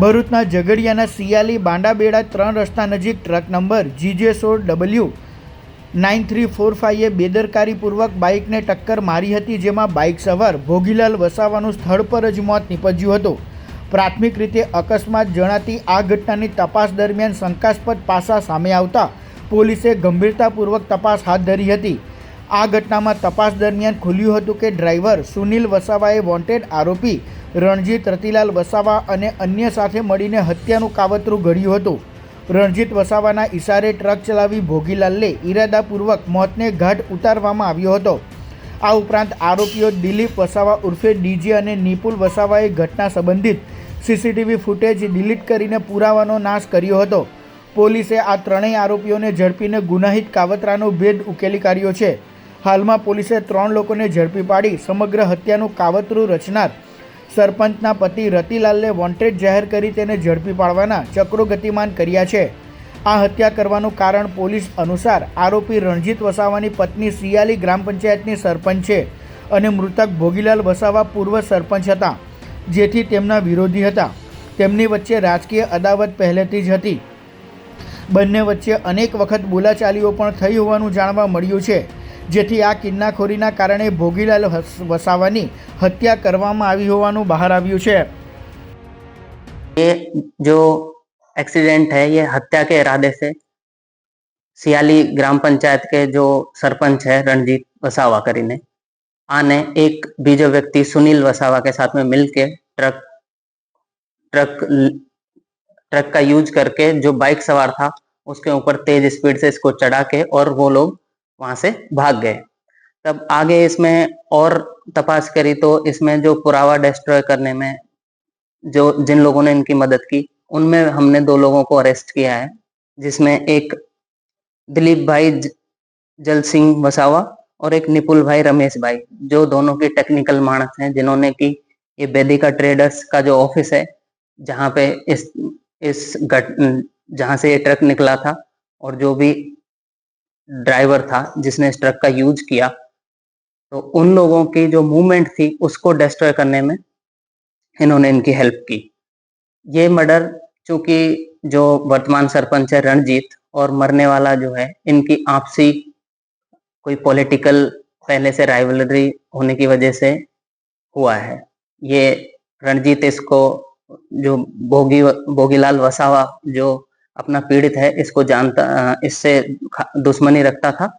ભરૂચના ઝઘડિયાના સિયાલી બાંડાબેડા ત્રણ રસ્તા નજીક ટ્રક નંબર જીજે સોળ W nine three four five બેદરકારીપૂર્વક બાઇકને ટક્કર મારી હતી, જેમાં બાઇક સવાર ભોગીલાલ વસાવાનું સ્થળ પર જ મોત નીપજ્યું હતું. પ્રાથમિક રીતે અકસ્માત જણાતી આ ઘટનાની તપાસ દરમિયાન શંકાસ્પદ પાસા સામે આવતા પોલીસે ગંભીરતાપૂર્વક તપાસ હાથ ધરી હતી. આ ઘટનામાં તપાસ દરમિયાન ખુલ્યું હતું કે ડ્રાઈવર સુનિલ વસાવાએ વોન્ટેડ આરોપી રણજીત, રતિલાલ વસાવા અને અન્ય સાથે મળીને હત્યાનું કાવતરું ઘડ્યું હતું. રણજીત વસાવાના ઈશારે ટ્રક ચલાવી ભોગીલાલને ઈરાદાપૂર્વક મોતને ઘાટ ઉતારવામાં આવ્યો હતો. આ ઉપરાંત આરોપીઓ દિલીપ વસાવા ઉર્ફે ડીજે અને નિપુલ વસાવાએ ઘટના સંબંધિત સીસીટીવી ફૂટેજ ડિલીટ કરીને પુરાવાનો નાશ કર્યો હતો. પોલીસે આ ત્રણેય આરોપીઓને ઝડપીને ગુનાહિત કાવતરાનો ભેદ ઉકેલી કાઢ્યો છે. હાલમાં પોલીસે ત્રણ લોકોને ઝડપી પાડી સમગ્ર હત્યાનું કાવતરું રચનાર સરપંચના પતિ રતિલાલને વોન્ટેડ જાહેર કરી તેને ઝડપી પાડવાના ચક્રો ગતિમાન કર્યા છે. આ હત્યા કરવાનું કારણ પોલીસ અનુસાર આરોપી રણજીત વસાવાની પત્ની સિયાલી ગ્રામ પંચાયતની સરપંચ છે અને મૃતક ભોગીલાલ વસાવા પૂર્વ સરપંચ હતા, જેથી તેમના વિરોધી હતા. તેમની વચ્ચે રાજકીય અદાવત પહેલેથી જ હતી. બંને વચ્ચે અનેક વખત બોલાચાલીઓ પણ થઈ હોવાનું જાણવા મળ્યું છે. જેથી આ કિન્નાખોરીના કારણે ભોગીલાલ વસ- વસાવાની હત્યા કરવામાં આવી હોવાનું બહાર આવ્યું છે ये जो एक्सीडेंट है ये हत्या के इरादे से सियाली ग्राम पंचायत के जो सरपंच है रणजीत वसावा કરીને આને એક બીજો વ્યક્તિ सुनील वसावा के साथ में मिलके ट्रक ट्रक ट्रक का यूज करके जो बाइक सवार था उसके ऊपर तेज स्पीड से इसको चढ़ा के और वो लोग वहाँ से भाग गए। तब आगे इसमें और तपास करी तो इसमें जो पुरावा डिस्ट्रॉय करने में जो जिन लोगों ने इनकी मदद की, उनमें हमने दो लोगों को अरेस्ट किया है, जिसमें एक दिलीप भाई जल सिंह वसावा और एक निपुल भाई रमेश भाई, जो दोनों के टेक्निकल मानस हैं, जिन्होंने की ये बेदिका ट्रेडर्स का जो ऑफ़िस है, जहाँ पे इस इस घट, जहाँ से ये ट्रक निकला था और जो भी ड्राइवर था, जिसने इस ट्रक का यूज़ किया तो उन लोगों की जो मूवमेंट थी, उसको डिस्ट्रॉय करने में इन्होंने इनकी हेल्प की। ये मर्डर चूँकि जो वर्तमान सरपंच है रणजीत और मरने वाला जो है, इनकी आपसी कोई पॉलिटिकल पहले से राइवलरी होने की वजह से हुआ है। ये रणजीत इसको जो भोगी, भोगीलाल वसावा जो अपना पीड़ित है इसको जानता अ, इससे खा- दुश्मनी रखता था